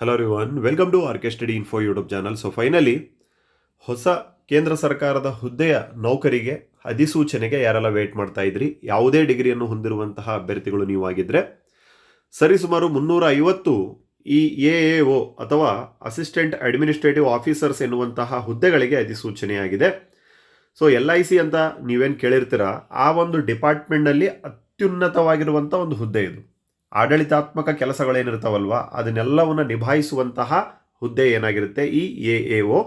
Hello one welcome to R K study info YouTube channel so finally ಹೊಸ ಕೇಂದ್ರ ಸರ್ಕಾರದ ಹುದ್ದೆಯ ನೌಕರಿಗೆ ಅಧಿಸೂಚನೆಗೆ ಯಾರೆಲ್ಲ ವೇಟ್ ಮಾಡ್ತಾ ಇದ್ರಿ? ಯಾವುದೇ ಡಿಗ್ರಿಯನ್ನು ಹೊಂದಿರುವಂತಹ ಅಭ್ಯರ್ಥಿಗಳು ನೀವು ಆಗಿದ್ರೆ ಸರಿಸುಮಾರು ಮುನ್ನೂರ ಐವತ್ತು ಈ ಎ ಎ ಒ ಅಥವಾ ಅಸಿಸ್ಟೆಂಟ್ ಅಡ್ಮಿನಿಸ್ಟ್ರೇಟಿವ್ ಆಫೀಸರ್ಸ್ ಎನ್ನುವಂತಹ ಹುದ್ದೆಗಳಿಗೆ ಅಧಿಸೂಚನೆಯಾಗಿದೆ. ಸೊ ಎಲ್ ಐ ಸಿ ಅಂತ ನೀವೇನು ಕೇಳಿರ್ತೀರ? ಆ ಒಂದು ಡಿಪಾರ್ಟ್ಮೆಂಟ್ನಲ್ಲಿ ಅತ್ಯುನ್ನತವಾಗಿರುವಂಥ ಒಂದು ಹುದ್ದೆ ಇದು. ಆಡಳಿತಾತ್ಮಕ ಕೆಲಸಗಳೇನಿರ್ತಾವಲ್ವ, ಅದನ್ನೆಲ್ಲವನ್ನು ನಿಭಾಯಿಸುವಂತಹ ಹುದ್ದೆ ಏನಾಗಿರುತ್ತೆ ಈ ಎ ಎ ಒ.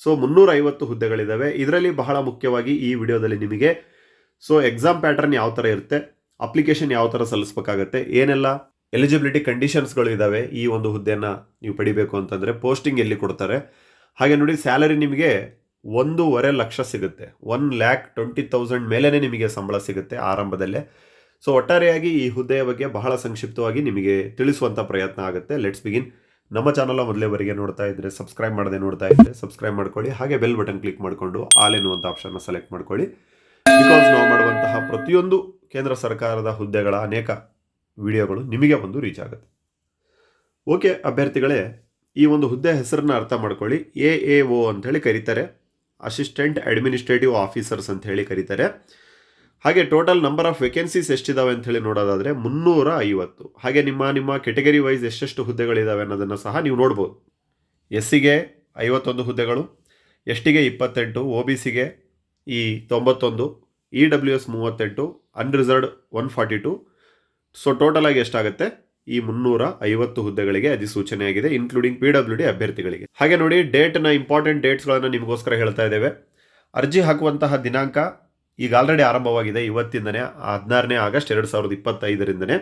ಸೊ ಮುನ್ನೂರೈವತ್ತು ಹುದ್ದೆಗಳಿದ್ದಾವೆ ಇದರಲ್ಲಿ ಬಹಳ ಮುಖ್ಯವಾಗಿ ಈ ವಿಡಿಯೋದಲ್ಲಿ ನಿಮಗೆ ಸೊ ಎಕ್ಸಾಮ್ ಪ್ಯಾಟರ್ನ್ ಯಾವ ಥರ ಇರುತ್ತೆ ಅಪ್ಲಿಕೇಶನ್ ಯಾವ ಥರ ಸಲ್ಲಿಸಬೇಕಾಗತ್ತೆ, ಏನೆಲ್ಲ ಎಲಿಜಿಬಿಲಿಟಿ ಕಂಡೀಷನ್ಸ್ಗಳು ಇದ್ದಾವೆ ಈ ಒಂದು ಹುದ್ದೆಯನ್ನು ನೀವು ಪಡಿಬೇಕು ಅಂತಂದರೆ ಪೋಸ್ಟಿಂಗ್ ಎಲ್ಲಿ ಕೊಡ್ತಾರೆ. ಹಾಗೆ ನೋಡಿ ಸ್ಯಾಲರಿ ನಿಮಗೆ ಒಂದೂವರೆ ಲಕ್ಷ ಸಿಗುತ್ತೆ. ಒನ್ ಲ್ಯಾಕ್ ಟ್ವೆಂಟಿ ತೌಸಂಡ್ ಮೇಲೇ ನಿಮಗೆ ಸಂಬಳ ಸಿಗುತ್ತೆ ಆರಂಭದಲ್ಲೇ. ಸೊ ಒಟ್ಟಾರೆಯಾಗಿ ಈ ಹುದ್ದೆಯ ಬಗ್ಗೆ ಬಹಳ ಸಂಕ್ಷಿಪ್ತವಾಗಿ ನಿಮಗೆ ತಿಳಿಸುವಂಥ ಪ್ರಯತ್ನ ಆಗುತ್ತೆ. ಲೆಟ್ಸ್ ಬಿಗಿನ್ ನಮ್ಮ ಚಾನಲ್ ಮೊದಲೇವರೆಗೆ ನೋಡ್ತಾ ಇದ್ದರೆ ಸಬ್ಸ್ಕ್ರೈಬ್ ಮಾಡದೆ ನೋಡ್ತಾ ಇದ್ದರೆ ಸಬ್ಸ್ಕ್ರೈಬ್ ಮಾಡ್ಕೊಳ್ಳಿ. ಹಾಗೆ ಬೆಲ್ ಬಟನ್ ಕ್ಲಿಕ್ ಮಾಡಿಕೊಂಡು ಆಲ್ ಎನ್ನುವಂಥ ಆಪ್ಷನ್ನ ಸೆಲೆಕ್ಟ್ ಮಾಡ್ಕೊಳ್ಳಿ. ಬಿಕಾಸ್ ನಾವು ಮಾಡುವಂತಹ ಪ್ರತಿಯೊಂದು ಕೇಂದ್ರ ಸರ್ಕಾರದ ಹುದ್ದೆಗಳ ಅನೇಕ ವಿಡಿಯೋಗಳು ನಿಮಗೆ ಬಂದು ರೀಚ್ ಆಗುತ್ತೆ. ಓಕೆ ಅಭ್ಯರ್ಥಿಗಳೇ, ಈ ಒಂದು ಹುದ್ದೆ ಹೆಸರನ್ನ ಅರ್ಥ ಮಾಡ್ಕೊಳ್ಳಿ. ಎ ಎ ಒ ಅಂತೇಳಿ ಕರೀತಾರೆ. ಅಸಿಸ್ಟೆಂಟ್ ಅಡ್ಮಿನಿಸ್ಟ್ರೇಟಿವ್ ಆಫೀಸರ್ಸ್ ಅಂತ ಹೇಳಿ ಕರೀತಾರೆ. ಹಾಗೆ ಟೋಟಲ್ ನಂಬರ್ ಆಫ್ ವೇಕೆನ್ಸೀಸ್ ಎಷ್ಟಿದಾವೆ ಅಂತ ಹೇಳಿ ನೋಡೋದಾದರೆ ಮುನ್ನೂರ ಐವತ್ತು. ಹಾಗೆ ನಿಮ್ಮ ನಿಮ್ಮ ಕೆಟಗರಿ ವೈಸ್ ಎಷ್ಟೆಷ್ಟು ಹುದ್ದೆಗಳಿದ್ದಾವೆ ಅನ್ನೋದನ್ನು ಸಹ ನೀವು ನೋಡ್ಬೋದು. ಎಸ್ ಸಿಗೆ ಐವತ್ತೊಂದು ಹುದ್ದೆಗಳು ಎಸ್ ಟಿಗೆ ಇಪ್ಪತ್ತೆಂಟು ಒ ಬಿ ಸಿಗೆ ಈ ತೊಂಬತ್ತೊಂದು ಇ ಡಬ್ಲ್ಯೂ ಎಸ್ ಮೂವತ್ತೆಂಟು unreserved one forty two so total ಆಗಿ ಎಷ್ಟಾಗುತ್ತೆ? ಈ ಮುನ್ನೂರ ಐವತ್ತು ಹುದ್ದೆಗಳಿಗೆ ಅಧಿಸೂಚನೆಯಾಗಿದೆ ಇನ್ಕ್ಲೂಡಿಂಗ್ ಪಿ ಡಬ್ಲ್ಯೂ ಡಿ ಅಭ್ಯರ್ಥಿಗಳಿಗೆ. ಹಾಗೆ ನೋಡಿ ಡೇಟ್ನ ಇಂಪಾರ್ಟೆಂಟ್ ಡೇಟ್ಸ್ಗಳನ್ನು ನಿಮಗೋಸ್ಕರ ಹೇಳ್ತಾ ಇದ್ದೇವೆ. ಅರ್ಜಿ ಹಾಕುವಂತಹ ದಿನಾಂಕ ಈಗ ಆಲ್ರೆಡಿ ಆರಂಭವಾಗಿದೆ. ಇವತ್ತಿಂದನೇ ಹದಿನಾರನೇ ಆಗಸ್ಟ್ ಎರಡು ಸಾವಿರದ ಇಪ್ಪತ್ತೈದರಿಂದನೇ.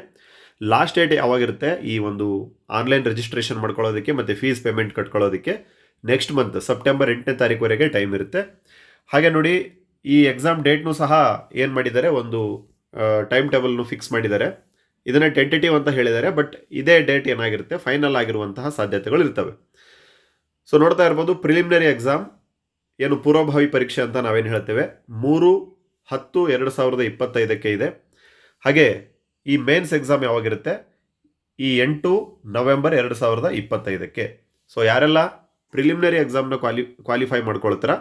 Last date ಯಾವಾಗಿರುತ್ತೆ? ಈ ಒಂದು ಆನ್ಲೈನ್ ರಿಜಿಸ್ಟ್ರೇಷನ್ ಮಾಡ್ಕೊಳ್ಳೋದಕ್ಕೆ ಮತ್ತು ಫೀಸ್ ಪೇಮೆಂಟ್ ಕಟ್ಕೊಳ್ಳೋದಕ್ಕೆ ನೆಕ್ಸ್ಟ್ ಮಂತ್ ಸೆಪ್ಟೆಂಬರ್ ಎಂಟನೇ ತಾರೀಕುವರೆಗೆ ಟೈಮ್ ಇರುತ್ತೆ. ಹಾಗೆ ನೋಡಿ, ಈ ಎಕ್ಸಾಮ್ ಡೇಟ್ನೂ ಸಹ ಏನು ಮಾಡಿದ್ದಾರೆ? ಒಂದು ಟೈಮ್ ಟೇಬಲ್ನು ಫಿಕ್ಸ್ ಮಾಡಿದ್ದಾರೆ. ಇದನ್ನು ಟೆಂಟೇಟಿವ್ ಅಂತ ಹೇಳಿದ್ದಾರೆ ಬಟ್ ಇದೇ ಡೇಟ್ ಏನಾಗಿರುತ್ತೆ? ಫೈನಲ್ ಆಗಿರುವಂತಹ ಸಾಧ್ಯತೆಗಳು ಇರ್ತವೆ. ಸೊ ನೋಡ್ತಾ ಇರ್ಬೋದು ಪ್ರಿಲಿಮಿನರಿ ಎಕ್ಸಾಮ್ ಏನು ಪೂರ್ವಭಾವಿ ಪರೀಕ್ಷೆ ಅಂತ ನಾವೇನು ಹೇಳ್ತೇವೆ? ಮೂರು ಹತ್ತು ಎರಡು ಸಾವಿರದ ಇಪ್ಪತ್ತೈದಕ್ಕೆ ಇದೆ. ಹಾಗೆ ಈ ಮೇನ್ಸ್ ಎಕ್ಸಾಮ್ ಯಾವಾಗಿರುತ್ತೆ? ಈ ಎಂಟು ನವೆಂಬರ್ ಎರಡು ಸಾವಿರದ ಇಪ್ಪತ್ತೈದಕ್ಕೆ. ಸೊ ಯಾರೆಲ್ಲ ಪ್ರಿಲಿಮಿನರಿ ಎಕ್ಸಾಮ್ನ ಕ್ವಾಲಿ ಕ್ವಾಲಿಫೈ ಮಾಡ್ಕೊಳ್ತೀರಾ?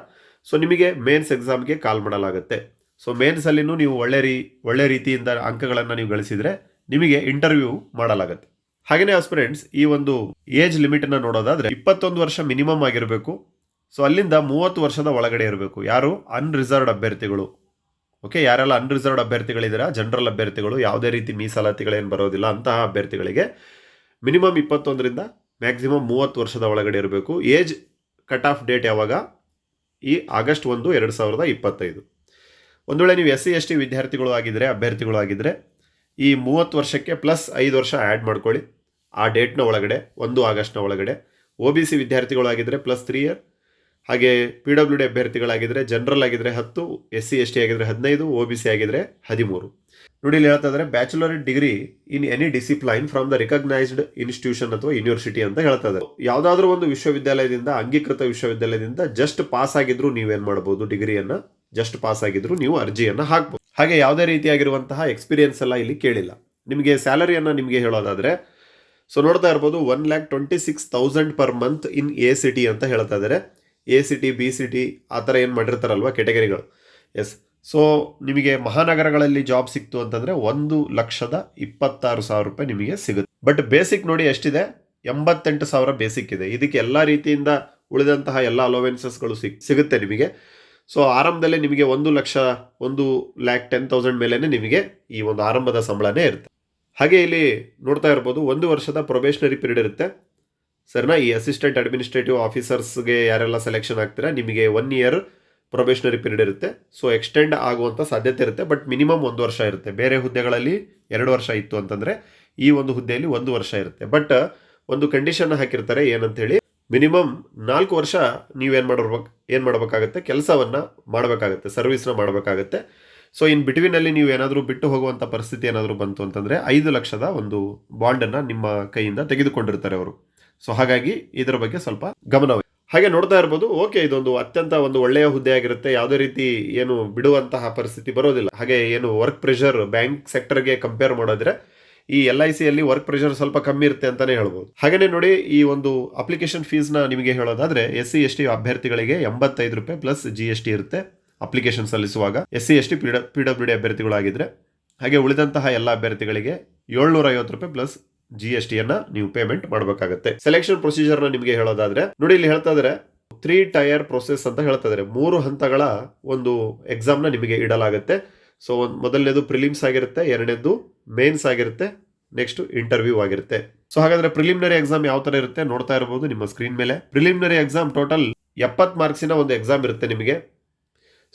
ಸೊ ನಿಮಗೆ ಮೇನ್ಸ್ ಎಕ್ಸಾಮ್ಗೆ ಕಾಲ್ ಮಾಡಲಾಗುತ್ತೆ. ಸೊ ಮೇನ್ಸಲ್ಲಿನೂ ನೀವು ಒಳ್ಳೆ ರೀ, ಒಳ್ಳೆ ರೀತಿಯಿಂದ ಅಂಕಗಳನ್ನು ನೀವು ಗಳಿಸಿದರೆ ನಿಮಗೆ ಇಂಟರ್ವ್ಯೂ ಮಾಡಲಾಗುತ್ತೆ. ಹಾಗೆಯೇ ಫ್ರೆಂಡ್ಸ್ ಈ ಒಂದು ಏಜ್ ಲಿಮಿಟನ್ನು ನೋಡೋದಾದರೆ ಇಪ್ಪತ್ತೊಂದು ವರ್ಷ ಮಿನಿಮಮ್ ಆಗಿರಬೇಕು. ಸೊ ಅಲ್ಲಿಂದ ಮೂವತ್ತು ವರ್ಷದ ಒಳಗಡೆ ಇರಬೇಕು. ಯಾರು? ಅನ್ರಿಸರ್ವ್ಡ್ ಅಭ್ಯರ್ಥಿಗಳು. ಓಕೆ ಯಾರೆಲ್ಲ ಅನ್ರಿಸರ್ವ್ಡ್ ಅಭ್ಯರ್ಥಿಗಳಿದ್ದೀರಾ? ಜನರಲ್ ಅಭ್ಯರ್ಥಿಗಳು, ಯಾವುದೇ ರೀತಿ ಮೀಸಲಾತಿಗಳೇನು ಬರೋದಿಲ್ಲ, ಅಂತಹ ಅಭ್ಯರ್ಥಿಗಳಿಗೆ ಮಿನಿಮಮ್ ಇಪ್ಪತ್ತೊಂದರಿಂದ ಮ್ಯಾಕ್ಸಿಮಮ್ ಮೂವತ್ತು ವರ್ಷದ ಒಳಗಡೆ ಇರಬೇಕು. ಏಜ್ ಕಟ್ ಆಫ್ ಡೇಟ್ ಯಾವಾಗ? ಈ ಆಗಸ್ಟ್ ಒಂದು, ಎರಡು ಸಾವಿರದ ಇಪ್ಪತ್ತೈದು. ಒಂದು ವೇಳೆ ನೀವು ಎಸ್ ಸಿ ಎಸ್ ಟಿ ವಿದ್ಯಾರ್ಥಿಗಳು ಆಗಿದ್ದರೆ ಅಭ್ಯರ್ಥಿಗಳು ಆಗಿದ್ದರೆ ಈ ಮೂವತ್ತು ವರ್ಷಕ್ಕೆ ಪ್ಲಸ್ ಐದು ವರ್ಷ ಆ್ಯಡ್ ಮಾಡ್ಕೊಳ್ಳಿ. ಆ ಡೇಟ್ನ ಒಳಗಡೆ, ಒಂದು ಆಗಸ್ಟ್ನ ಒಳಗಡೆ. ಒ ಬಿ ಸಿ ವಿದ್ಯಾರ್ಥಿಗಳಾಗಿದ್ದರೆ ಪ್ಲಸ್ ತ್ರೀ ಇಯರ್ ಹಾಗೆ ಪಿ ಡಬ್ಲ್ಯೂ ಡಿ ಅಭ್ಯರ್ಥಿಗಳಾಗಿದ್ದರೆ ಜನರಲ್ ಆಗಿದ್ದರೆ ಹತ್ತು ಎಸ್ ಸಿ ಎಸ್ ಟಿ ಆಗಿದ್ದರೆ ಹದಿನೈದು ಒ ಬಿ ಸಿ ಆಗಿದ್ದರೆ ಹದಿಮೂರು. ನೋಡಿ ಇಲ್ಲಿ ಹೇಳ್ತಾ bachelor degree in any discipline from the recognised institution ಅಥವಾ ಯೂನಿವರ್ಸಿಟಿ ಅಂತ ಹೇಳ್ತಾ ಇದ್ದಾರೆ ಯಾವುದಾದ್ರೂ ಒಂದು ವಿಶ್ವವಿದ್ಯಾಲಯದಿಂದ, ಅಂಗೀಕೃತ ವಿಶ್ವವಿದ್ಯಾಲಯದಿಂದ ಜಸ್ಟ್ ಪಾಸ್ ಆಗಿದ್ರು ನೀವೇನು ಮಾಡ್ಬೋದು ಡಿಗ್ರಿಯನ್ನು? ಜಸ್ಟ್ ಪಾಸ್ ಆಗಿದ್ರು ನೀವು ಅರ್ಜಿಯನ್ನು ಹಾಕ್ಬೋದು. ಹಾಗೆ ಯಾವುದೇ ರೀತಿಯಾಗಿರುವಂತಹ ಎಕ್ಸ್ಪೀರಿಯನ್ಸ್ ಎಲ್ಲ ಇಲ್ಲಿ ಕೇಳಿಲ್ಲ. ನಿಮಗೆ ಸ್ಯಾಲರಿಯನ್ನು ನಿಮಗೆ ಹೇಳೋದಾದರೆ ಸೊ ನೋಡ್ತಾ ಇರ್ಬೋದು one lakh twenty six thousand per month in a city ಅಂತ ಹೇಳ್ತಾ ಇದ್ದಾರೆ A C T B C T ಆ ಥರ ಏನು ಮಾಡಿರ್ತಾರಲ್ವ ಕೆಟಗರಿಗಳು ಎಸ್ ಸೊ ನಿಮಗೆ ಮಹಾನಗರಗಳಲ್ಲಿ ಜಾಬ್ ಸಿಕ್ತು ಅಂತಂದರೆ ಒಂದು ಲಕ್ಷದ ಇಪ್ಪತ್ತಾರು ಸಾವಿರ ರೂಪಾಯಿ ನಿಮಗೆ ಸಿಗುತ್ತೆ. ಬಟ್ ಬೇಸಿಕ್ ನೋಡಿ ಎಷ್ಟಿದೆ? ಎಂಬತ್ತೆಂಟು ಸಾವಿರ ಬೇಸಿಕ್ ಇದೆ. ಇದಕ್ಕೆ ಎಲ್ಲ ರೀತಿಯಿಂದ ಉಳಿದಂತಹ ಎಲ್ಲ ಅಲೋವೆನ್ಸಸ್ಗಳು ಸಿಕ್, ಸಿಗುತ್ತೆ ನಿಮಗೆ. ಸೊ ಆರಂಭದಲ್ಲೇ ನಿಮಗೆ ಒಂದು ಲಕ್ಷ ಒಂದು ಲ್ಯಾಕ್ ಟೆನ್ ತೌಸಂಡ್ ಮೇಲೇ ನಿಮಗೆ ಈ ಒಂದು ಆರಂಭದ ಸಂಬಳನೇ ಇರುತ್ತೆ. ಹಾಗೆ ಇಲ್ಲಿ ನೋಡ್ತಾ ಇರ್ಬೋದು, ಒಂದು ವರ್ಷದ ಪ್ರೊಬೇಷನರಿ ಪೀರಿಯಡ್ ಇರುತ್ತೆ. ಸರ್ನಾ ಈ ಅಸಿಸ್ಟೆಂಟ್ ಅಡ್ಮಿನಿಸ್ಟ್ರೇಟಿವ್ ಆಫೀಸರ್ಸ್ಗೆ ಯಾರೆಲ್ಲ ಸೆಲೆಕ್ಷನ್ ಆಗ್ತೀರಾ, ನಿಮಗೆ ಒನ್ ಇಯರ್ ಪ್ರೊಬೇಷನರಿ ಪೀರಿಯಡ್ ಇರುತ್ತೆ. ಸೊ ಎಕ್ಸ್ಟೆಂಡ್ ಆಗುವಂಥ ಸಾಧ್ಯತೆ ಇರುತ್ತೆ ಬಟ್ ಮಿನಿಮಮ್ ಒಂದು ವರ್ಷ ಇರುತ್ತೆ. ಬೇರೆ ಹುದ್ದೆಗಳಲ್ಲಿ ಎರಡು ವರ್ಷ ಇತ್ತು ಅಂತಂದರೆ, ಈ ಒಂದು ಹುದ್ದೆಯಲ್ಲಿ ಒಂದು ವರ್ಷ ಇರುತ್ತೆ. ಬಟ್ ಒಂದು ಕಂಡೀಷನ್ ಹಾಕಿರ್ತಾರೆ ಏನಂತೇಳಿ ಮಿನಿಮಮ್ ನಾಲ್ಕು ವರ್ಷ ನೀವೇನು ಮಾಡಿರ್ಬೇಕು, ಏನು ಮಾಡಬೇಕಾಗತ್ತೆ, ಕೆಲಸವನ್ನು ಮಾಡಬೇಕಾಗುತ್ತೆ ಸರ್ವಿಸ್ನ ಮಾಡಬೇಕಾಗತ್ತೆ. ಸೊ ಇನ್ ಬಿಟ್ವೀನಲ್ಲಿ ನೀವು ಏನಾದರೂ ಬಿಟ್ಟು ಹೋಗುವಂಥ ಪರಿಸ್ಥಿತಿ ಏನಾದರೂ ಬಂತು ಅಂತಂದರೆ, ಐದು ಲಕ್ಷದ ಒಂದು ಬಾಂಡನ್ನು ನಿಮ್ಮ ಕೈಯಿಂದ ತೆಗೆದುಕೊಂಡಿರ್ತಾರೆ ಅವರು. ಸೊ ಹಾಗಾಗಿ ಇದರ ಬಗ್ಗೆ ಸ್ವಲ್ಪ ಗಮನ ಹಾಗೆ ನೋಡ್ತಾ ಇರ್ಬೋದು, ಓಕೆ, ಇದೊಂದು ಅತ್ಯಂತ ಒಂದು ಒಳ್ಳೆಯ ಹುದ್ದೆ ಆಗಿರುತ್ತೆ, ಯಾವುದೇ ರೀತಿ ಏನು ಬಿಡುವಂತಹ ಪರಿಸ್ಥಿತಿ ಬರೋದಿಲ್ಲ. ಹಾಗೆ ಏನು ವರ್ಕ್ ಪ್ರೆಷರ್ ಬ್ಯಾಂಕ್ ಸೆಕ್ಟರ್ಗೆ ಕಂಪೇರ್ ಮಾಡಿದ್ರೆ, ಈ ಎಲ್ ಐ ಸಿಯಲ್ಲಿ ವರ್ಕ್ ಪ್ರೆಷರ್ ಸ್ವಲ್ಪ ಕಮ್ಮಿ ಇರುತ್ತೆ ಅಂತಾನೆ ಹೇಳ್ಬೋದು. ಹಾಗೇನೆ ನೋಡಿ, ಈ ಒಂದು ಅಪ್ಲಿಕೇಶನ್ ಫೀಸ್ನ ನಿಮಗೆ ಹೇಳೋದಾದ್ರೆ ಎಸ್ ಸಿ ಎಸ್ ಟಿ ಅಭ್ಯರ್ಥಿಗಳಿಗೆ ಎಂಬತ್ತೈದು ರೂಪಾಯಿ ಪ್ಲಸ್ ಜಿ ಎಸ್ ಟಿ ಇರುತ್ತೆ ಅಪ್ಲಿಕೇಶನ್ ಸಲ್ಲಿಸುವಾಗ. S C S T P W D ಅಭ್ಯರ್ಥಿಗಳಾಗಿದ್ರೆ, ಹಾಗೆ ಉಳಿದಂತಹ ಎಲ್ಲ ಅಭ್ಯರ್ಥಿಗಳಿಗೆ ಏಳ್ನೂರ ಐವತ್ತು ರೂಪಾಯಿ ಪ್ಲಸ್ ಜಿ ಎಸ್ ಟಿಯನ್ನ ನೀವು ಪೇಮೆಂಟ್ ಮಾಡಬೇಕಾಗುತ್ತೆ. ಸೆಲೆಕ್ಷನ್ ಪ್ರೊಸೀಜರ್ನ ನಿಮಗೆ ಹೇಳೋದಾದ್ರೆ, ನೋಡಿ ಇಲ್ಲಿ ಹೇಳ್ತಾ ಇದ್ರೆ ತ್ರೀ ಟೈರ್ ಪ್ರೊಸೆಸ್ ಅಂತ ಹೇಳ್ತಾ ಇದ್ದಾರೆ ಮೂರು ಹಂತಗಳ ಒಂದು ಎಕ್ಸಾಮ್ನ ನಿಮಗೆ ಇಡಲಾಗುತ್ತೆ. ಸೊ ಒಂದು ಮೊದಲನೇದು ಪ್ರಿಲಿಮ್ಸ್ ಆಗಿರುತ್ತೆ, ಎರಡನೇದು ಮೇನ್ಸ್ ಆಗಿರುತ್ತೆ ನೆಕ್ಸ್ಟ್ ಇಂಟರ್ವ್ಯೂ ಆಗಿರುತ್ತೆ. ಸೊ ಹಾಗಾದ್ರೆ ಪ್ರಿಲಿಮಿನರಿ ಎಕ್ಸಾಮ್ ಯಾವ ತರ ಇರುತ್ತೆ ನೋಡ್ತಾ ಇರಬಹುದು ನಿಮ್ಮ ಸ್ಕ್ರೀನ್ ಮೇಲೆ. ಪ್ರಿಲಿಮಿನರಿ ಎಕ್ಸಾಮ್ ಟೋಟಲ್ ಎಪ್ಪತ್ತು ಮಾರ್ಕ್ಸಿನ ಒಂದು ಎಕ್ಸಾಮ್ ಇರುತ್ತೆ ನಿಮಗೆ.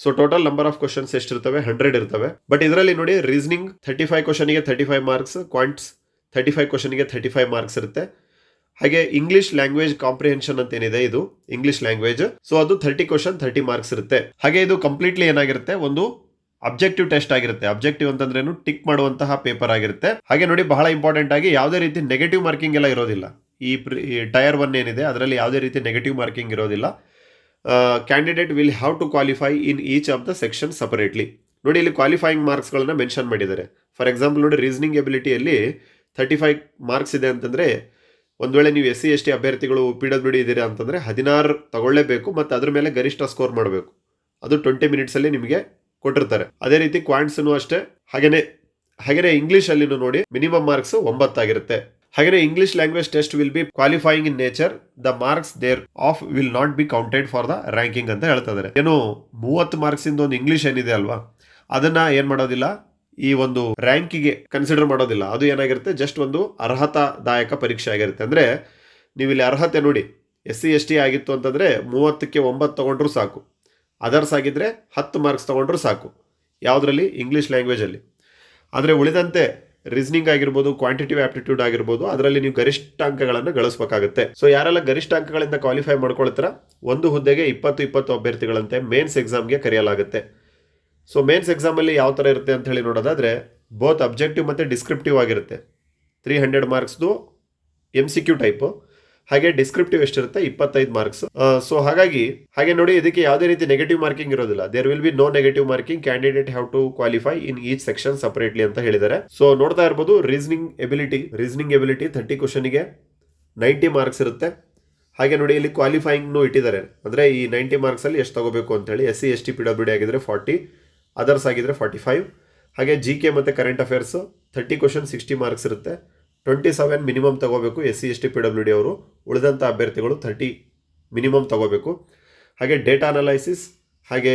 So total number of questions ಎಷ್ಟಿರ್ತವೆ? Hundred ಇರ್ತವೆ. ಬಟ್ ಇದರಲ್ಲಿ ನೋಡಿ ರೀಸನಿಂಗ್ ಥರ್ಟಿ ಫೈವ್ ಕ್ವಶನ್ಗೆ thirty five marks quants thirty five ಕ್ವಶನ್ಗೆ ಥರ್ಟಿ ಫೈವ್ ಮಾರ್ಕ್ಸ್ ಇರುತ್ತೆ. ಹಾಗೆ ಇಂಗ್ಲಿಷ್ ಲ್ಯಾಂಗ್ವೇಜ್ ಕಾಂಪ್ರಿಹೆನ್ಷನ್ ಅಂತ ಏನಿದೆ ಇದು? ಇಂಗ್ಲಿಷ್ ಲ್ಯಾಂಗ್ವೇಜ್ ಸೊ ಅದು ಥರ್ಟಿ ಕ್ವಶನ್ ಥರ್ಟಿ ಮಾರ್ಕ್ಸ್ ಇರುತ್ತೆ. ಹಾಗೆ ಇದು ಕಂಪ್ಲೀಟ್ಲಿ ಏನಾಗಿರುತ್ತೆ? ಒಂದು ಅಬ್ಜೆಕ್ಟಿವ್ ಟೆಸ್ಟ್ ಆಗಿರುತ್ತೆ. ಅಬ್ಜೆಕ್ಟಿವ್ ಅಂತಂದ್ರೇನು ಟಿಕ್ ಮಾಡುವಂತಹ ಪೇಪರ್ ಆಗಿರುತ್ತೆ. ಹಾಗೆ ನೋಡಿ, ಬಹಳ ಇಂಪಾರ್ಟೆಂಟ್ ಆಗಿ ಯಾವುದೇ ರೀತಿ ನೆಗೆಟಿವ್ ಮಾರ್ಕಿಂಗ್ ಎಲ್ಲ ಇರೋದಿಲ್ಲ. ಈ ಟೈರ್ ಒನ್ ಏನಿದೆ, ಅದರಲ್ಲಿ ಯಾವುದೇ ರೀತಿ ನೆಗೆಟಿವ್ ಮಾರ್ಕಿಂಗ್ ಇರೋದಿಲ್ಲ. Candidate will have to qualify in each of the section separately ನೋಡಿ, ಇಲ್ಲಿ ಕ್ವಾಲಿಫೈಯಿಂಗ್ ಮಾರ್ಕ್ಸ್ಗಳನ್ನ ಮೆನ್ಷನ್ ಮಾಡಿದ್ದಾರೆ. ಫಾರ್ ಎಕ್ಸಾಂಪಲ್ ನೋಡಿ ರೀಸನಿಂಗ್ ಎಬಿಲಿಟಿಯಲ್ಲಿ ಥರ್ಟಿ ಫೈವ್ ಮಾರ್ಕ್ಸ್ ಇದೆ ಅಂತಂದರೆ, ಒಂದು ವೇಳೆ ನೀವು ಎಸ್ ಸಿ ಎಸ್ ಟಿ ಅಭ್ಯರ್ಥಿಗಳು ಪಿ ಡಬ್ಲ್ಯೂ ಡಿ ಇದ್ದೀರಾ ಅಂತಂದರೆ ಹದಿನಾರು ತಗೊಳ್ಳೇಬೇಕು ಮತ್ತು ಅದ್ರ ಮೇಲೆ ಗರಿಷ್ಠ ಸ್ಕೋರ್ ಮಾಡಬೇಕು. ಅದು ಟ್ವೆಂಟಿ ಮಿನಿಟ್ಸಲ್ಲಿ ನಿಮಗೆ ಕೊಟ್ಟಿರ್ತಾರೆ. ಅದೇ ರೀತಿ ಕ್ವಾಂಟ್ಸನ್ನು ಅಷ್ಟೇ. ಹಾಗೆಯೇ ಹಾಗೆಯೇ ಇಂಗ್ಲೀಷಲ್ಲಿನೂ ನೋಡಿ ಮಿನಿಮಮ್ ಮಾರ್ಕ್ಸ್ ಒಂಬತ್ತಾಗಿರುತ್ತೆ. ಹಾಗೆಯೇ English language test will be qualifying in nature the marks thereof will not be counted for the ranking ಅಂತ ಹೇಳ್ತಾ ಇದ್ದಾರೆ ಏನು ಮೂವತ್ತು ಮಾರ್ಕ್ಸಿಂದ ಒಂದು ಇಂಗ್ಲೀಷ್ ಏನಿದೆ ಅಲ್ವಾ? ಅದನ್ನು ಏನು ಮಾಡೋದಿಲ್ಲ? ಈ ಒಂದು ರ್ಯಾಂಕಿಗೆ ಕನ್ಸಿಡರ್ ಮಾಡೋದಿಲ್ಲ. ಅದು ಏನಾಗಿರುತ್ತೆ? ಜಸ್ಟ್ ಒಂದು ಅರ್ಹತಾದಾಯಕ ಪರೀಕ್ಷೆ ಆಗಿರುತ್ತೆ. ಅಂದರೆ ನೀವು ಇಲ್ಲಿ ಅರ್ಹತೆ ನೋಡಿ ಎಸ್ ಸಿ ಎಸ್ ಟಿ ಆಗಿತ್ತು ಅಂತಂದರೆ ಮೂವತ್ತಕ್ಕೆ ಒಂಬತ್ತು ತೊಗೊಂಡ್ರೂ ಸಾಕು. ಅದರ್ಸ್ ಆಗಿದ್ದರೆ ಹತ್ತು ಮಾರ್ಕ್ಸ್ ತೊಗೊಂಡ್ರೂ ಸಾಕು. ಯಾವುದರಲ್ಲಿ? ಇಂಗ್ಲೀಷ್ ಲ್ಯಾಂಗ್ವೇಜಲ್ಲಿ ಆದರೆ ಉಳಿದಂತೆ ರೀಸನಿಂಗ್ ಆಗಿರ್ಬೋದು ಕ್ವಾಂಟಿಟಿವ್ ಆಪ್ಟಿಟ್ಯೂಡ್ ಆಗಿರ್ಬೋದು, ಅದರಲ್ಲಿ ನೀವು ಗರಿಷ್ಠ ಅಂಕಗಳನ್ನು ಗಳಿಸಬೇಕಾಗುತ್ತೆ. ಸೊ ಯಾರೆಲ್ಲ ಗರಿಷ್ಠ ಅಂಕಗಳಿಂದ ಕ್ವಾಲಿಫೈ ಮಾಡ್ಕೊಳ್ತಾರ? ಒಂದು ಹುದ್ದೆಗೆ ಇಪ್ಪತ್ತು ಇಪ್ಪತ್ತು ಅಭ್ಯರ್ಥಿಗಳಂತೆ ಮೇನ್ಸ್ ಎಕ್ಸಾಮ್ಗೆ ಕರೆಯಲಾಗುತ್ತೆ. ಸೊ ಮೇನ್ಸ್ ಎಕ್ಸಾಮಲ್ಲಿ ಯಾವ ಥರ ಇರುತ್ತೆ ಅಂತ ಹೇಳಿ ನೋಡೋದಾದರೆ ಬೋತ್ ಅಬ್ಜೆಕ್ಟಿವ್ ಮತ್ತು ಡಿಸ್ಕ್ರಿಪ್ಟಿವ್ ಆಗಿರುತ್ತೆ. ತ್ರೀ ಹಂಡ್ರೆಡ್ ಮಾರ್ಕ್ಸ್ದು ಎಂ ಸಿ ಕ್ಯೂ ಟೈಪು ಹಾಗೆ ಡಿಸ್ಕ್ರಿಪ್ಟಿವ್ ಎಷ್ಟಿರುತ್ತೆ? ಇಪ್ಪತ್ತೈದು ಮಾರ್ಕ್ಸ್ ಸೊ ಹಾಗಾಗಿ, ಹಾಗೆ ನೋಡಿ, ಇದಕ್ಕೆ ಯಾವುದೇ ರೀತಿ ನೆಗೆಟಿವ್ ಮಾರ್ಕಿಂಗ್ ಇರೋದಿಲ್ಲ. There will be no negative marking candidate have to qualify in each section separately ಅಂತ ಹೇಳಿದ್ದಾರೆ. ಸೊ ನೋಡ್ತಾ ಇರ್ಬೋದು reasoning ability reasoning ability thirty ಕ್ವಶನ್ಗೆ ನೈಂಟಿ ಮಾರ್ಕ್ಸ್ ಇರುತ್ತೆ. ಹಾಗೆ ನೋಡಿ, ಇಲ್ಲಿ ಕ್ವಾಲಿಫೈಯಿಂಗ್ನು ಇಟ್ಟಿದ್ದಾರೆ. ಅಂದರೆ ಈ ನೈಂಟಿ ಮಾರ್ಕ್ಸಲ್ಲಿ ಎಷ್ಟು ತಗೋಬೇಕು ಅಂತೇಳಿ S C S T P W D ಆಗಿದ್ರೆ ಫಾರ್ಟಿ ಅದರ್ಸ್ ಆಗಿದ್ದರೆ ಫಾರ್ಟಿ ಫೈವ್ ಹಾಗೆ ಜಿ ಕೆ ಮತ್ತು current affairs thirty question sixty marks ಇರುತ್ತೆ. ಟ್ವೆಂಟಿ ಸೆವೆನ್ ಮಿನಿಮಮ್ ತಗೋಬೇಕು S C S T P W D ಅವರು. ಉಳಿದಂಥ ಅಭ್ಯರ್ಥಿಗಳು ಥರ್ಟಿ ಮಿನಿಮಮ್ ತಗೋಬೇಕು. ಹಾಗೆ ಡೇಟಾ ಅನಲೈಸಿಸ್ ಹಾಗೆ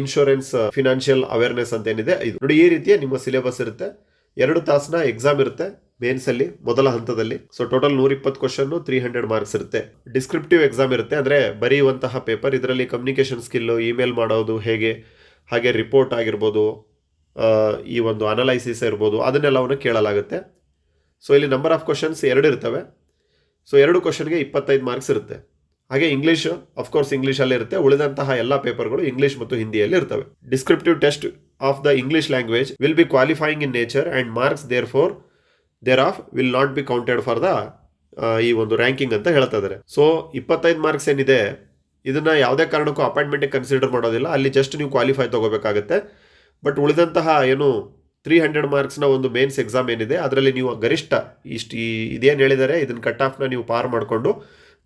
ಇನ್ಶೂರೆನ್ಸ್ ಫಿನಾನ್ಷಿಯಲ್ ಅವೇರ್ನೆಸ್ ಅಂತ ಏನಿದೆ ಇದು ನೋಡಿ, ಈ ರೀತಿಯ ನಿಮ್ಮ ಸಿಲೆಬಸ್ ಇರುತ್ತೆ. ಎರಡು ತಾಸಿನ ಎಕ್ಸಾಮ್ ಇರುತ್ತೆ ಮೇನ್ಸ್ ಅಲ್ಲಿ, ಮೊದಲ ಹಂತದಲ್ಲಿ. ಸೊ ಟೋಟಲ್ ನೂರ ಇಪ್ಪತ್ತು ಕ್ವಶನ್ ತ್ರೀ ಹಂಡ್ರೆಡ್ ಮಾರ್ಕ್ಸ್ ಇರುತ್ತೆ. ಡಿಸ್ಕ್ರಿಪ್ಟಿವ್ ಎಕ್ಸಾಮ್ ಇರುತ್ತೆ. ಅಂದ್ರೆ ಬರೆಯುವಂತಹ ಪೇಪರ್ ಇದರಲ್ಲಿ ಕಮ್ಯುನಿಕೇಷನ್ ಸ್ಕಿಲ್ಲು ಇಮೇಲ್ ಮಾಡೋದು ಹೇಗೆ ಹಾಗೆ ರಿಪೋರ್ಟ್ ಆಗಿರ್ಬೋದು ಈ ಒಂದು ಅನಲೈಸಿಸ್ ಇರ್ಬೋದು ಅದನ್ನೆಲ್ಲವನ್ನು ಕೇಳಲಾಗುತ್ತೆ. ಸೊ ಇಲ್ಲಿ ನಂಬರ್ ಆಫ್ ಕ್ವಶನ್ಸ್ ಎರಡು ಇರ್ತವೆ. ಸೊ ಎರಡು ಕ್ವಶನ್ಗೆ ಇಪ್ಪತ್ತೈದು ಮಾರ್ಕ್ಸ್ ಇರುತ್ತೆ. ಹಾಗೆ ಇಂಗ್ಲೀಷ್ ಅಫ್ಕೋರ್ಸ್ ಇಂಗ್ಲೀಷಲ್ಲಿ ಇರುತ್ತೆ. ಉಳಿದಂತಹ ಎಲ್ಲ ಪೇಪರ್ಗಳು ಇಂಗ್ಲೀಷ್ ಮತ್ತು ಹಿಂದಿಯಲ್ಲಿ ಇರ್ತವೆ. Descriptive test of the English language will be qualifying in nature and marks therefore thereof will not be counted for the ಈ ಒಂದು ರ್ಯಾಂಕಿಂಗ್ ಅಂತ ಹೇಳ್ತಾ ಇದ್ದಾರೆ. ಸೊ ಇಪ್ಪತ್ತೈದು ಮಾರ್ಕ್ಸ್ ಏನಿದೆ? ಇದನ್ನ ಯಾವುದೇ ಕಾರಣಕ್ಕೂ ಅಪಾಯಿಂಟ್ಮೆಂಟಿಗೆ ಕನ್ಸಿಡರ್ ಮಾಡೋದಿಲ್ಲ. ಅಲ್ಲಿ ಜಸ್ಟ್ ನೀವು ಕ್ವಾಲಿಫೈ ತಗೋಬೇಕಾಗುತ್ತೆ. ಬಟ್ ಉಳಿದಂತಹ ಏನು ತ್ರೀ ಹಂಡ್ರೆಡ್ ಮಾರ್ಕ್ಸ್ನ ಒಂದು ಮೇನ್ಸ್ ಎಕ್ಸಾಮ್ ಏನಿದೆ, ಅದರಲ್ಲಿ ನೀವು ಗರಿಷ್ಠ ಇಷ್ಟು ಈ ಇದೇನು ಹೇಳಿದರೆ ಇದನ್ನ ಕಟ್ ಆಫ್ನ ನೀವು ಪಾರ್ ಮಾಡಿಕೊಂಡು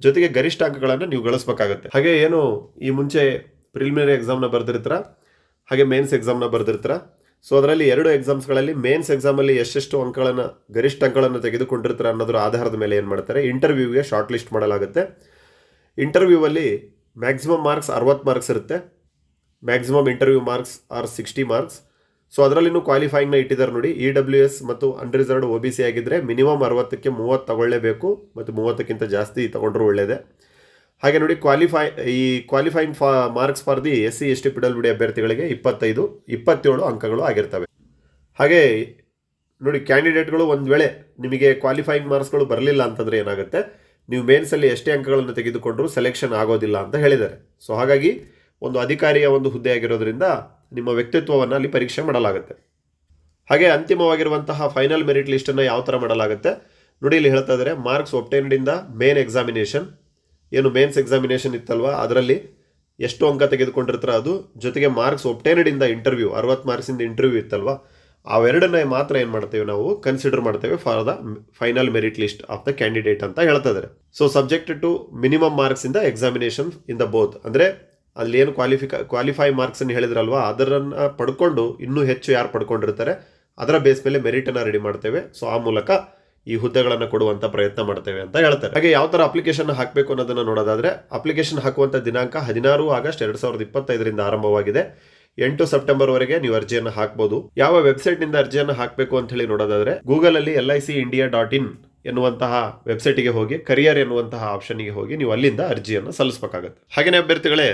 ಜೊತೆಗೆ ಗರಿಷ್ಠ ಅಂಕಗಳನ್ನು ನೀವು ಗಳಿಸ್ಬೇಕಾಗತ್ತೆ. ಹಾಗೆ ಏನು ಈ ಮುಂಚೆ ಪ್ರಿಲಿಮಿನರಿ ಎಕ್ಸಾಮ್ನ ಬರೆದಿರ್ತೀರ? ಹಾಗೆ ಮೇನ್ಸ್ ಎಕ್ಸಾಮ್ನ ಬರೆದಿರ್ತೀರ? ಸೊ ಅದರಲ್ಲಿ ಎರಡು ಎಕ್ಸಾಮ್ಸ್ಗಳಲ್ಲಿ ಮೇನ್ಸ್ ಎಕ್ಸಾಮಲ್ಲಿ ಎಷ್ಟೆಷ್ಟು ಅಂಕಗಳನ್ನು, ಗರಿಷ್ಠ ಅಂಕಗಳನ್ನು ತೆಗೆದುಕೊಂಡಿರ್ತಾರೆ ಅನ್ನೋದ್ರ ಆಧಾರದ ಮೇಲೆ ಏನು ಮಾಡ್ತಾರೆ? ಇಂಟರ್ವ್ಯೂಗೆ ಶಾರ್ಟ್ ಲಿಸ್ಟ್ ಮಾಡಲಾಗುತ್ತೆ. ಇಂಟರ್ವ್ಯೂವಲ್ಲಿ ಮ್ಯಾಕ್ಸಿಮಮ್ ಮಾರ್ಕ್ಸ್ ಅರವತ್ತು ಮಾರ್ಕ್ಸ್ ಇರುತ್ತೆ. Maximum interview marks are sixty marks so ಅದರಲ್ಲಿನೂ ಕ್ವಾಲಿಫೈಯಿಂಗ್ನ ಇಟ್ಟಿದ್ದಾರೆ ನೋಡಿ ಇ ಡಬ್ಲ್ಯೂ ಎಸ್ ಮತ್ತು ಅನ್ರಿಸರ್ವ್ಡ್ ಒ ಬಿ ಸಿ ಆಗಿದ್ದರೆ ಮಿನಿಮಮ್ ಅರವತ್ತಕ್ಕೆ ಮೂವತ್ತು ತಗೊಳ್ಳೇಬೇಕು ಮತ್ತು ಮೂವತ್ತಕ್ಕಿಂತ ಜಾಸ್ತಿ ತೊಗೊಂಡ್ರೂ ಒಳ್ಳೆಯದೇ ಹಾಗೆ ನೋಡಿ ಕ್ವಾಲಿಫೈ ಈ qualifying for marks for the S C S T P W ಅಭ್ಯರ್ಥಿಗಳಿಗೆ ಇಪ್ಪತ್ತೈದು, ಇಪ್ಪತ್ತೇಳು ಅಂಕಗಳು ಆಗಿರ್ತವೆ. ಹಾಗೆ ನೋಡಿ ಕ್ಯಾಂಡಿಡೇಟ್ಗಳು ಒಂದು ವೇಳೆ ನಿಮಗೆ ಕ್ವಾಲಿಫೈಯಿಂಗ್ ಮಾರ್ಕ್ಸ್ಗಳು ಬರಲಿಲ್ಲ ಅಂತಂದರೆ ಏನಾಗುತ್ತೆ? ನೀವು ಮೇನ್ಸಲ್ಲಿ ಎಷ್ಟೇ ಅಂಕಗಳನ್ನು ತೆಗೆದುಕೊಂಡರೂ ಸೆಲೆಕ್ಷನ್ ಆಗೋದಿಲ್ಲ ಅಂತ ಹೇಳಿದ್ದಾರೆ. ಸೊ ಹಾಗಾಗಿ ಒಂದು ಅಧಿಕಾರಿಯ ಒಂದು ಹುದ್ದೆ ಆಗಿರೋದ್ರಿಂದ ನಿಮ್ಮ ವ್ಯಕ್ತಿತ್ವವನ್ನು ಅಲ್ಲಿ ಪರೀಕ್ಷೆ ಮಾಡಲಾಗುತ್ತೆ. ಹಾಗೆ ಅಂತಿಮವಾಗಿರುವಂತಹ ಫೈನಲ್ ಮೆರಿಟ್ ಲಿಸ್ಟನ್ನು ಯಾವ ಥರ ಮಾಡಲಾಗುತ್ತೆ? ನೋಡಿ, ಇಲ್ಲಿ ಹೇಳ್ತಾ ಇದ್ದಾರೆ ಮಾರ್ಕ್ಸ್ ಒಪ್ಟೇನ್ಡಿಂದ ಮೇನ್ ಎಕ್ಸಾಮಿನೇಷನ್ ಏನು ಮೇನ್ಸ್ ಎಕ್ಸಾಮಿನೇಷನ್ ಇತ್ತಲ್ವಾ? ಅದರಲ್ಲಿ ಎಷ್ಟು ಅಂಕ ತೆಗೆದುಕೊಂಡಿರ್ತಾರ ಅದು. ಜೊತೆಗೆ ಮಾರ್ಕ್ಸ್ ಒಪ್ಟೈನಡಿಂದ ಇಂಟರ್ವ್ಯೂ ಅರವತ್ತು ಮಾರ್ಕ್ಸಿಂದ ಇಂಟರ್ವ್ಯೂ ಇತ್ತಲ್ವಾ? ಅವೆರಡನ್ನ ಮಾತ್ರ ಏನು ಮಾಡ್ತೇವೆ ನಾವು? ಕನ್ಸಿಡರ್ ಮಾಡ್ತೇವೆ for the final merit list of the candidate ಅಂತ ಹೇಳ್ತಿದ್ದಾರೆ so subject to minimum marks ಇಂದ ಎಕ್ಸಾಮಿನೇಷನ್ ಇನ್ ದ ಬೋತ್ ಅಂದರೆ, ಅಲ್ಲಿ ಏನು ಕ್ವಾಲಿಫಿಕ ಕ್ವಾಲಿಫೈ ಮಾರ್ಕ್ಸ್ ಅನ್ನು ಹೇಳಿದ್ರಲ್ವಾ? ಅದರನ್ನ ಪಡ್ಕೊಂಡು ಇನ್ನೂ ಹೆಚ್ಚು ಯಾರು ಪಡ್ಕೊಂಡಿರ್ತಾರೆ? ಅದರ ಬೇಸ್ ಮೇಲೆ ಮೆರಿಟ್ ಅನ್ನ ರೆಡಿ ಮಾಡ್ತೇವೆ. ಸೊ ಆ ಮೂಲಕ ಈ ಹುದ್ದೆಗಳನ್ನು ಕೊಡುವಂತ ಪ್ರಯತ್ನ ಮಾಡ್ತೇವೆ ಅಂತ ಹೇಳ್ತಾರೆ. ಹಾಗೆ ಯಾವ ಥರ ಅಪ್ಲಿಕೇಶನ್ ಹಾಕಬೇಕು ಅನ್ನೋದನ್ನ ನೋಡೋದಾದ್ರೆ ಅಪ್ಲಿಕೇಶನ್ ಹಾಕುವಂತ ದಿನಾಂಕ ಹದಿನಾರು ಆಗಸ್ಟ್ ಎರಡು ಸಾವಿರದ ಇಪ್ಪತ್ತೈದರಿಂದ ಆರಂಭವಾಗಿದೆ. ಎಂಟು ಸೆಪ್ಟೆಂಬರ್ ವರೆಗೆ ನೀವು ಅರ್ಜಿಯನ್ನು ಹಾಕಬಹುದು ಯಾವ ವೆಬ್ಸೈಟ್ನಿಂದ ಅರ್ಜಿಯನ್ನು ಹಾಕಬೇಕು ಅಂತ ಹೇಳಿ ನೋಡೋದಾದ್ರೆ ಗೂಗಲ್ ಅಲ್ಲಿ L I C India dot in ಎನ್ನುವಂತಹ ವೆಬ್ಸೈಟ್ಗೆ ಹೋಗಿ, ಕರಿಯರ್ ಎನ್ನುವಂತಹ ಆಪ್ಷನ್ಗೆ ಹೋಗಿ ನೀವು ಅಲ್ಲಿಂದ ಅರ್ಜಿಯನ್ನು ಸಲ್ಲಿಸಬೇಕಾಗುತ್ತೆ. ಹಾಗೆಯೇ ಅಭ್ಯರ್ಥಿಗಳೇ,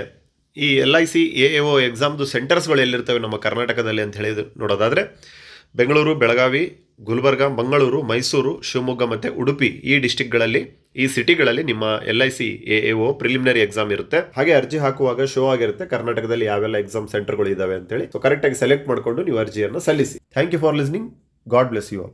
ಈ L I C A O ಎಕ್ಸಾಮ್ದು ಸೆಂಟರ್ಸ್ಗಳು ಎಲ್ಲಿರ್ತವೆ ನಮ್ಮ ಕರ್ನಾಟಕದಲ್ಲಿ ಅಂತ ಹೇಳಿ ನೋಡೋದಾದ್ರೆ ಬೆಂಗಳೂರು, ಬೆಳಗಾವಿ, ಗುಲ್ಬರ್ಗ, ಮಂಗಳೂರು, ಮೈಸೂರು, ಶಿವಮೊಗ್ಗ ಮತ್ತು ಉಡುಪಿ ಈ ಡಿಸ್ಟಿಕ್ಗಳಲ್ಲಿ ಈ ಸಿಟಿಗಳಲ್ಲಿ ನಿಮ್ಮ L I C, A A O preliminary exam ಇರುತ್ತೆ. ಹಾಗೆ ಅರ್ಜಿ ಹಾಕುವಾಗ ಶೋ ಆಗಿರುತ್ತೆ. ಕರ್ನಾಟಕದಲ್ಲಿ ಯಾವೆಲ್ಲ ಎಕ್ಸಾಮ್ ಸೆಂಟರ್ಗಳು ಇದಾವೆ ಅಂತೇಳಿ. ಸೊ ಕರೆಕ್ಟಾಗಿ ಸೆಲೆಕ್ಟ್ ಮಾಡಿಕೊಂಡು ನೀವು ಅರ್ಜಿಯನ್ನು ಸಲ್ಲಿಸಿ. Thank you for listening God bless you all